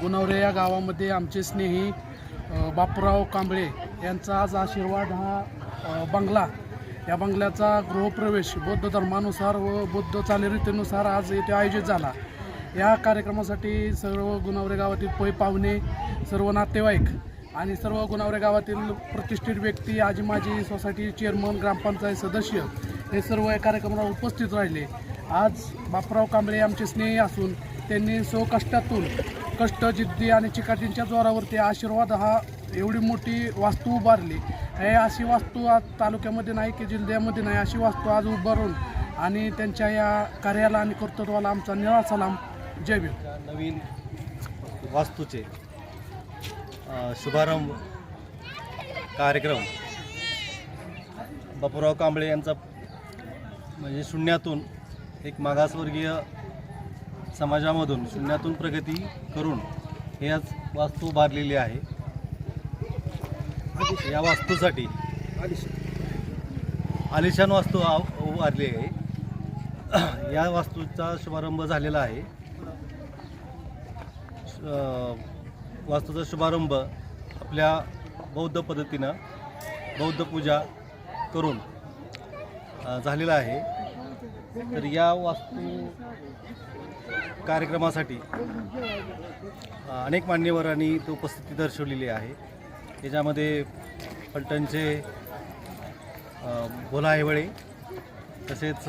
गुणवरे या गावामध्ये आमचे स्नेही बापूराव कांबळे यांचा आज आशीर्वाद हा बंगला. या बंगल्याचा गृहप्रवेश बौद्ध धर्मानुसार व बौद्ध चालीरीतीनुसार आज येथे आयोजित झाला. या कार्यक्रमासाठी सर्व गुणवरे गावातील पै पाहुणे सर्व नातेवाईक आणि सर्व गुणावरे गावातील प्रतिष्ठित व्यक्ती आजी माजी सोसायटी चेअरमन ग्रामपंचायत सदस्य हे सर्व या कार्यक्रमाला उपस्थित राहिले. आज बापराव कांबळे आमचे स्नेही असून त्यांनी स्वकष्टातून कष्ट जिद्दी आणि चिकाटींच्या जोरावरती आशीर्वाद हा एवढी मोठी वास्तू उभारली. हे अशी वास्तू आज तालुक्यामध्ये नाही की जिल्ह्यामध्ये नाही अशी वास्तू आज उभारून आणि त्यांच्या या कार्याला आणि कर्तृत्वाला आमचा निळा सलाम. जय भीम. नवीन वास्तूचे शुभारंभ कार्यक्रम. बापूराव कांबळे यांचा म्हणजे शून्यातून एक मागासवर्गीय समाजामधून शून्यातून प्रगती करून हे आज वास्तू उभारलेली आहे. या वास्तूसाठी आलिशान वास्तू उभारली आहे. या वास्तूचा शुभारंभ झालेला आहे. वास्तूचा शुभारंभ आपल्या बौद्ध पद्धतीनं बौद्ध पूजा करून झालेला आहे. तर या वास्तू कार्यक्रमासाठी अनेक मान्यवरांनी तो उपस्थिती दर्शवलेली आहे. त्याच्यामध्ये फलटणचे अ, भोला हेवळे तसेच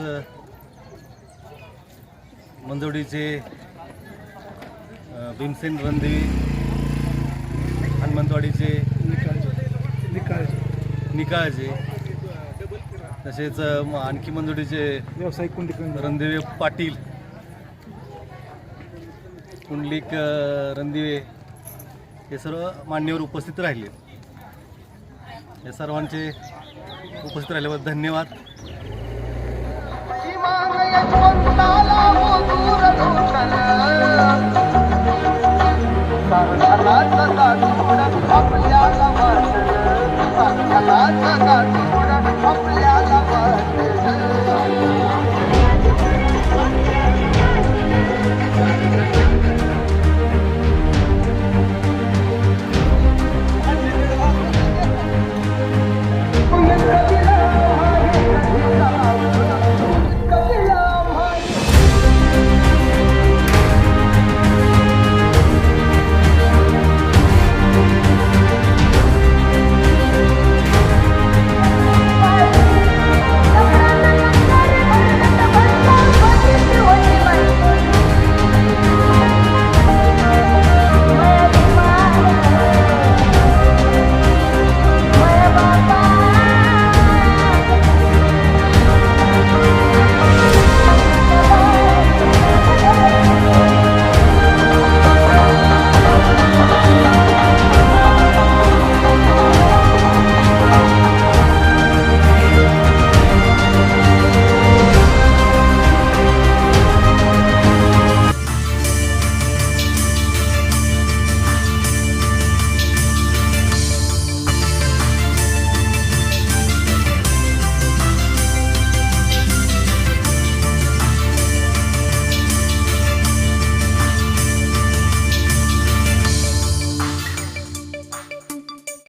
मंजोडीचे भीमसेन रणदेवी हनुमंतवाडीचे निकाळचे तसेच आणखी मंजोडीचे व्यावसायिक कुंडीकरण रणदिवे पाटील. कुंडलिक रणदिवे हे सर्व मान्यवर उपस्थित राहिले. या सर्वांचे उपस्थित राहिल्याबद्दल धन्यवाद.